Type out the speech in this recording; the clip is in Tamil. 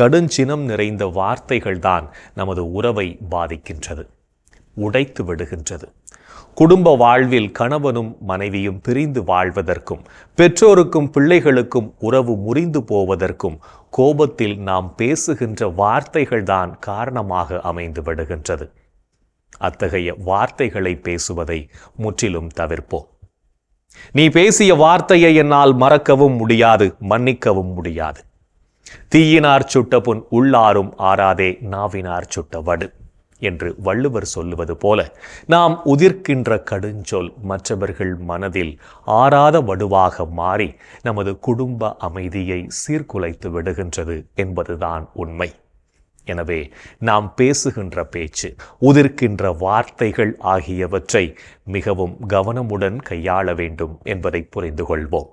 கடுஞ்சினம் நிறைந்த வார்த்தைகள்தான் நமது உறவை பாதிக்கின்றது உடைத்து விடுகின்றது. குடும்ப வாழ்வில் கணவனும் மனைவியும் பிரிந்து வாழ்வதற்கும் பெற்றோருக்கும் பிள்ளைகளுக்கும் உறவு முறிந்து போவதற்கும் கோபத்தில் நாம் பேசுகின்ற வார்த்தைகள்தான் காரணமாக அமைந்து விடுகின்றது. அத்தகைய வார்த்தைகளை பேசுவதை முற்றிலும் தவிர்ப்போம். நீ பேசிய வார்த்தையை என்னால் மறக்கவும் முடியாது மன்னிக்கவும் முடியாது. தீயினார் சுட்ட புண் உள்ளாரும் ஆறாதே நாவினார் சுட்ட வடு என்று வள்ளுவர் சொல்லுவது போல நாம் உதிர்க்கின்ற கடுஞ்சொல் மற்றவர்கள் மனதில் ஆறாத வடுவாக மாறி நமது குடும்ப அமைதியை சீர்குலைத்து விடுகின்றது என்பதுதான் உண்மை. எனவே நாம் பேசுகின்ற பேச்சு உதிர்க்கின்ற வார்த்தைகள் ஆகியவற்றை மிகவும் கவனமுடன் கையாள வேண்டும் என்பதை புரிந்து கொள்வோம்.